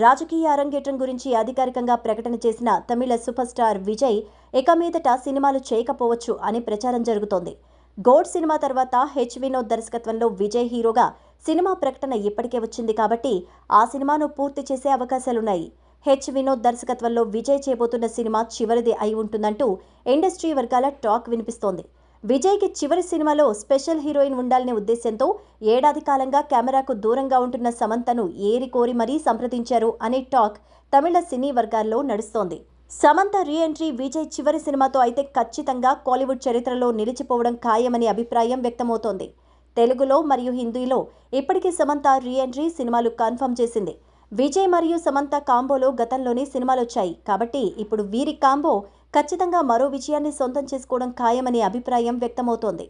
రాజకీయ అరంగేట్రం గురించి అధికారికంగా ప్రకటన చేసిన తమిళ సూపర్ స్టార్ విజయ్ ఇక మీదట సినిమాలు చేయకపోవచ్చు అని ప్రచారం జరుగుతోంది. గోడ్ సినిమా తర్వాత హెచ్ వినోద్ దర్శకత్వంలో విజయ్ హీరోగా సినిమా ప్రకటన ఇప్పటికే వచ్చింది కాబట్టి ఆ సినిమాను పూర్తి చేసే అవకాశాలున్నాయి. హెచ్ వినోద్ దర్శకత్వంలో విజయ్ చేయబోతున్న సినిమా చివరిది అయి ఉంటుందంటూ ఇండస్ట్రీ వర్గాల టాక్ వినిపిస్తోంది. విజయ్కి చివరి సినిమాలో స్పెషల్ హీరోయిన్ ఉండాలనే ఉద్దేశంతో ఏడాది కాలంగా కెమెరాకు దూరంగా ఉంటున్న సమంతను ఏరి కోరి మరీ సంప్రదించారు అనే టాక్ తమిళ సినీ వర్గాల్లో నడుస్తోంది. సమంత రీఎంట్రీ విజయ్ చివరి సినిమాతో అయితే ఖచ్చితంగా కోలీవుడ్ చరిత్రలో నిలిచిపోవడం ఖాయమనే అభిప్రాయం వ్యక్తమవుతోంది. తెలుగులో మరియు హిందీలో ఇప్పటికీ సమంత రీఎంట్రీ సినిమాలు కన్ఫర్మ్ చేసింది. విజయ్ మరియు సమంత కాంబోలో గతంలోనే సినిమాలు వచ్చాయి కాబట్టి ఇప్పుడు వీరి కాంబో ఖచ్చితంగా మరో విజయాన్ని సొంతం చేసుకోవడం ఖాయమనే అభిప్రాయం వ్యక్తమవుతోంది.